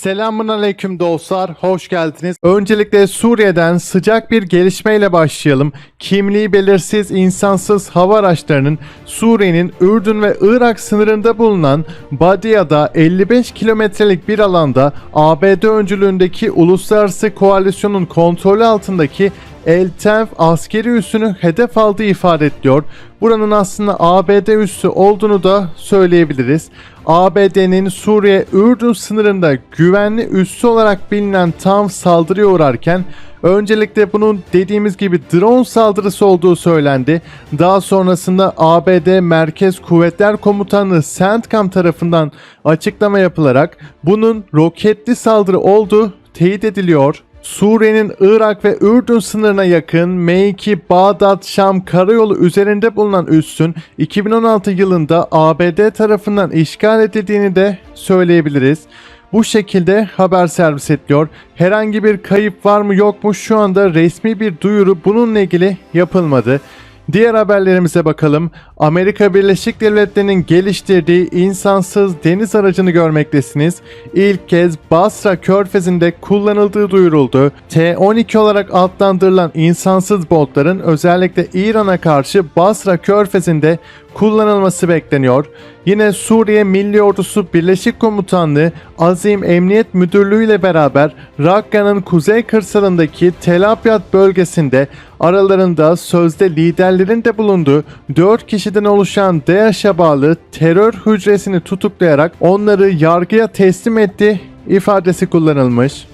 Selamun aleyküm dostlar, hoş geldiniz. Öncelikle Suriye'den sıcak bir gelişmeyle başlayalım. Kimliği belirsiz insansız hava araçlarının Suriye'nin Ürdün ve Irak sınırında bulunan Badia'da 55 kilometrelik bir alanda ABD öncülüğündeki uluslararası koalisyonun kontrolü altındaki El Tenf askeri üssünü hedef aldığı ifade ediliyor. Buranın aslında ABD üssü olduğunu da söyleyebiliriz. ABD'nin Suriye-Ürdün sınırında güvenli üssü olarak bilinen tam saldırıya uğrarken öncelikle bunun dediğimiz gibi drone saldırısı olduğu söylendi. Daha sonrasında ABD Merkez Kuvvetler Komutanı CENTCOM tarafından açıklama yapılarak bunun roketli saldırı olduğu teyit ediliyor. Suriye'nin Irak ve Ürdün sınırına yakın M2 Bağdat-Şam karayolu üzerinde bulunan üssün 2016 yılında ABD tarafından işgal edildiğini de söyleyebiliriz. Bu şekilde haber servis ediliyor. Herhangi bir kayıp var mı yok mu şu anda resmi bir duyuru bununla ilgili yapılmadı. Diğer haberlerimize bakalım. Amerika Birleşik Devletleri'nin geliştirdiği insansız deniz aracını görmektesiniz. İlk kez Basra Körfezi'nde kullanıldığı duyuruldu. T-12 olarak adlandırılan insansız botların özellikle İran'a karşı Basra Körfezi'nde kullanılması bekleniyor. Yine Suriye Milli Ordusu Birleşik Komutanlığı Azim Emniyet Müdürlüğü ile beraber Rakka'nın kuzey kırsalındaki Tel Abyad bölgesinde aralarında sözde liderlerin de bulunduğu 4 kişiden oluşan DAEŞ'e bağlı terör hücresini tutuklayarak onları yargıya teslim etti ifadesi kullanılmış.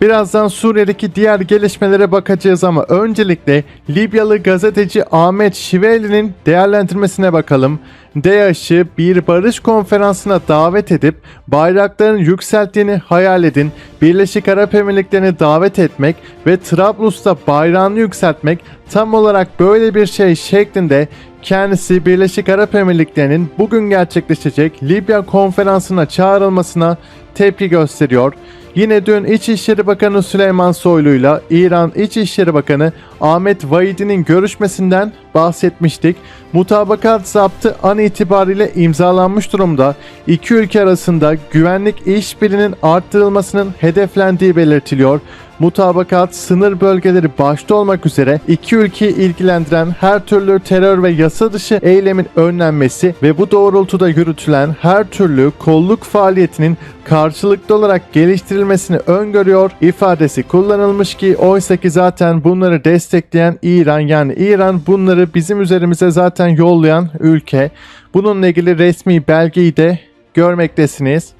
Birazdan Suriye'deki diğer gelişmelere bakacağız ama öncelikle Libyalı gazeteci Ahmet Şiveli'nin değerlendirmesine bakalım. DAEŞ'ı bir barış konferansına davet edip bayrakların yükselttiğini hayal edin. Birleşik Arap Emirlikleri'ni davet etmek ve Trablus'ta bayrağını yükseltmek tam olarak böyle bir şey şeklinde kendisi Birleşik Arap Emirlikleri'nin bugün gerçekleşecek Libya konferansına çağrılmasına tepki gösteriyor. Yine dün İçişleri Bakanı Süleyman Soylu'yla İran İçişleri Bakanı Ahmet Vaidi'nin görüşmesinden bahsetmiştik. Mutabakat zaptı an itibariyle imzalanmış durumda. İki ülke arasında güvenlik işbirliğinin arttırılmasının hedeflendiği belirtiliyor. Mutabakat sınır bölgeleri başta olmak üzere iki ülkeyi ilgilendiren her türlü terör ve yasa dışı eylemin önlenmesi ve bu doğrultuda yürütülen her türlü kolluk faaliyetinin karşılıklı olarak geliştirilmesini öngörüyor ifadesi kullanılmış ki oysa ki zaten bunları destekleyen İran yani İran bunları bizim üzerimize zaten yollayan ülke. Bununla ilgili resmi belgeyi de görmektesiniz.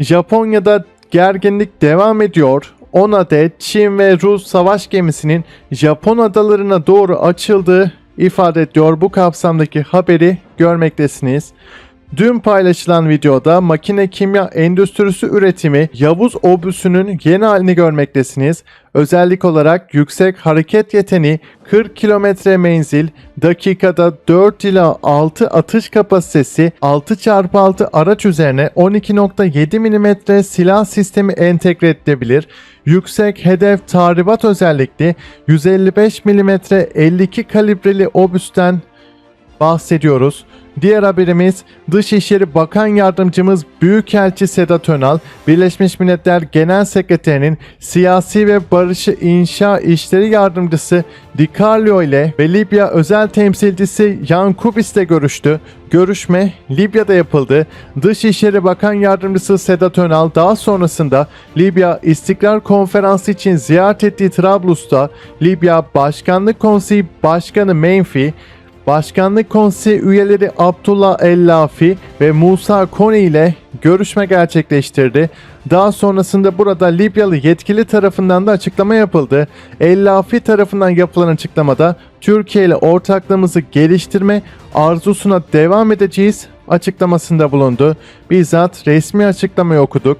Japonya'da gerginlik devam ediyor. 10 adet Çin ve Rus savaş gemisinin Japon adalarına doğru açıldığı ifade ediyor. Bu kapsamdaki haberi görmektesiniz. Dün paylaşılan videoda makine kimya endüstrisi üretimi Yavuz obüsünün yeni halini görmektesiniz. Özellik olarak yüksek hareket yeteneği 40 kilometre menzil, dakikada 4 ila 6 atış kapasitesi, 6x6 araç üzerine 12.7 mm silah sistemi entegre edilebilir. Yüksek hedef tahribat özellikli 155 mm 52 kalibreli obüsten bahsediyoruz. Diğer haberimiz Dışişleri Bakan Yardımcımız Büyükelçi Sedat Önal, Birleşmiş Milletler Genel Sekreterinin Siyasi ve Barışı İnşa İşleri Yardımcısı Di Carlo ile ve Libya Özel Temsilcisi Jan Kubis ile görüştü. Görüşme Libya'da yapıldı. Dışişleri Bakan Yardımcısı Sedat Önal daha sonrasında Libya İstikrar Konferansı için ziyaret ettiği Trablus'ta Libya Başkanlık Konseyi Başkanı Menfi, Başkanlık Konseyi üyeleri Abdullah El-Lafi ve Musa Koni ile görüşme gerçekleştirdi. Daha sonrasında burada Libyalı yetkili tarafından da açıklama yapıldı. El-Lafi tarafından yapılan açıklamada Türkiye ile ortaklığımızı geliştirme arzusuna devam edeceğiz açıklamasında bulundu. Bizzat resmi açıklamayı okuduk.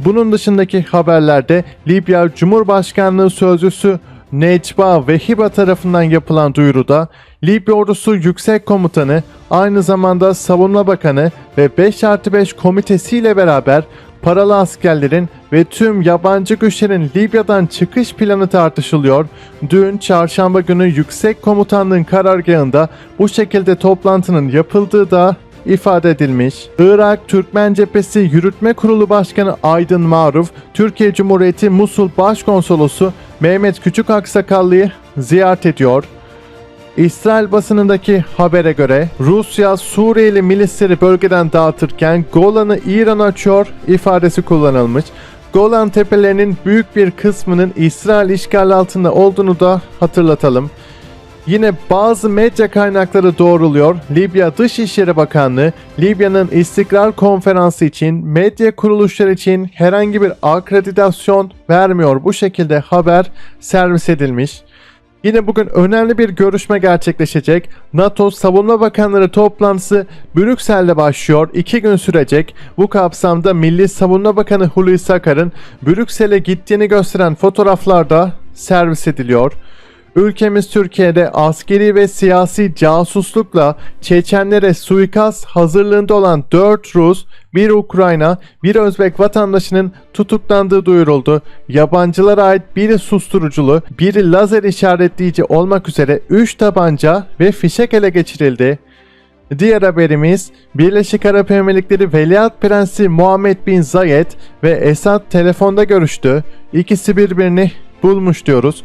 Bunun dışındaki haberlerde Libya Cumhurbaşkanlığı Sözcüsü Necba Vehiba tarafından yapılan duyuruda Libya Ordusu Yüksek Komutanı aynı zamanda Savunma Bakanı ve 5 artı 5 komitesiyle beraber paralı askerlerin ve tüm yabancı güçlerin Libya'dan çıkış planı tartışılıyor. Dün çarşamba günü Yüksek Komutanlığın karargahında bu şekilde toplantının yapıldığı da ifade edilmiş. Irak Türkmen Cephesi Yürütme Kurulu Başkanı Aydın Maruf, Türkiye Cumhuriyeti Musul Başkonsolosu Mehmet Küçük Aksakallı'yı ziyaret ediyor. İsrail basınındaki habere göre Rusya Suriyeli milisleri bölgeden dağıtırken Golan'ı İran açıyor ifadesi kullanılmış. Golan tepelerinin büyük bir kısmının İsrail işgali altında olduğunu da hatırlatalım. Yine bazı medya kaynakları doğruluyor. Libya Dışişleri Bakanlığı, Libya'nın istikrar konferansı için medya kuruluşları için herhangi bir akreditasyon vermiyor. Bu şekilde haber servis edilmiş. Yine bugün önemli bir görüşme gerçekleşecek. NATO Savunma Bakanları toplantısı Brüksel'de başlıyor. İki gün sürecek. Bu kapsamda Milli Savunma Bakanı Hulusi Akar'ın Brüksel'e gittiğini gösteren fotoğraflar da servis ediliyor. Ülkemiz Türkiye'de askeri ve siyasi casuslukla Çeçenlere suikast hazırlığında olan 4 Rus, 1 Ukrayna, 1 Özbek vatandaşının tutuklandığı duyuruldu. Yabancılara ait biri susturuculu, biri lazer işaretleyici olmak üzere 3 tabanca ve fişek ele geçirildi. Diğer haberimiz Birleşik Arap Emirlikleri Veliaht Prensi Muhammed Bin Zayed ve Esad telefonda görüştü. İkisi birbirini bulmuş diyoruz.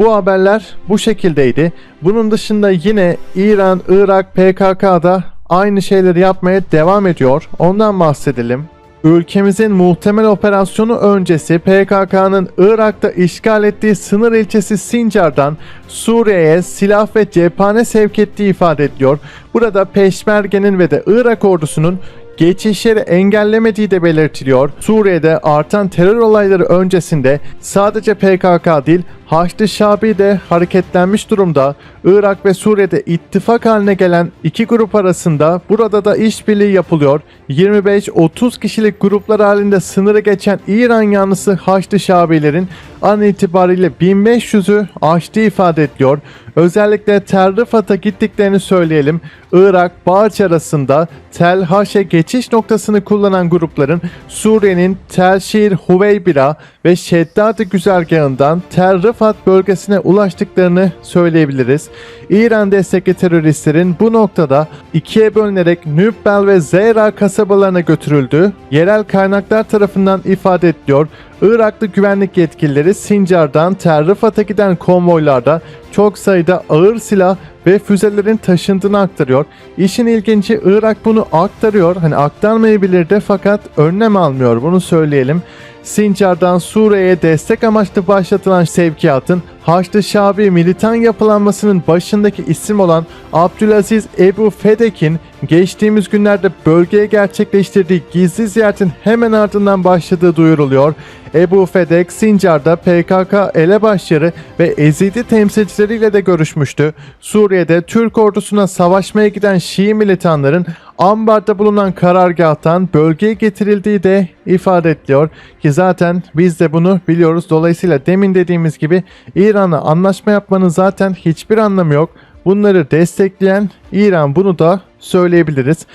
Bu haberler bu şekildeydi. Bunun dışında yine İran, Irak, PKK'da aynı şeyleri yapmaya devam ediyor. Ondan bahsedelim. Ülkemizin muhtemel operasyonu öncesi PKK'nın Irak'ta işgal ettiği sınır ilçesi Sincar'dan Suriye'ye silah ve cephane sevk ettiği ifade ediliyor. Burada Peşmerge'nin ve de Irak ordusunun geçişleri engellemediği de belirtiliyor. Suriye'de artan terör olayları öncesinde sadece PKK değil Haçlı Şabi de hareketlenmiş durumda. Irak ve Suriye'de ittifak haline gelen iki grup arasında burada da işbirliği yapılıyor. 25-30 kişilik gruplar halinde sınırı geçen İran yanlısı Haçlı Şabilerin an itibariyle 1500'ü aştığı ifade ediliyor. Özellikle Tel Rifat'a gittiklerini söyleyelim. Irak, Bağç arasında Tel Haşe geçiş noktasını kullanan grupların Suriye'nin Tel Şir, Huveybira ve Şeddadi güzergahından Tel Rifat bölgesine ulaştıklarını söyleyebiliriz. İran destekli teröristlerin bu noktada ikiye bölünerek Nübbel ve Zeyra kasabalarına götürüldü. Yerel kaynaklar tarafından ifade ediliyor. Iraklı güvenlik yetkilileri Sincar'dan Tel Rifat'a giden konvoylarda çok sayıda ağır silah ve füzelerin taşındığını aktarıyor. İşin ilginci Irak bunu aktarıyor. Hani aktarmayabilir de fakat önlem almıyor bunu söyleyelim. Sincar'dan Suriye'ye destek amaçlı başlatılan sevkiyatın Haçlı Şabi militan yapılanmasının başındaki isim olan Abdülaziz Ebu Fedek'in geçtiğimiz günlerde bölgeye gerçekleştirdiği gizli ziyaretin hemen ardından başladığı duyuruluyor. Ebu Fedek, Sincar'da PKK elebaşları ve Ezidi temsilcileriyle de görüşmüştü. Suriye'de Türk ordusuna savaşmaya giden Şii militanların ambarda bulunan karargahtan bölgeye getirildiği de ifade ediliyor ki zaten biz de bunu biliyoruz. Dolayısıyla demin dediğimiz gibi İran'la anlaşma yapmanın zaten hiçbir anlamı yok. Bunları destekleyen İran bunu da söyleyebiliriz.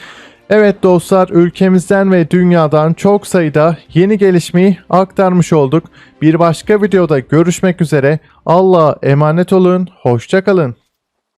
Evet dostlar ülkemizden ve dünyadan çok sayıda yeni gelişmeyi aktarmış olduk. Bir başka videoda görüşmek üzere. Allah'a emanet olun. Hoşçakalın.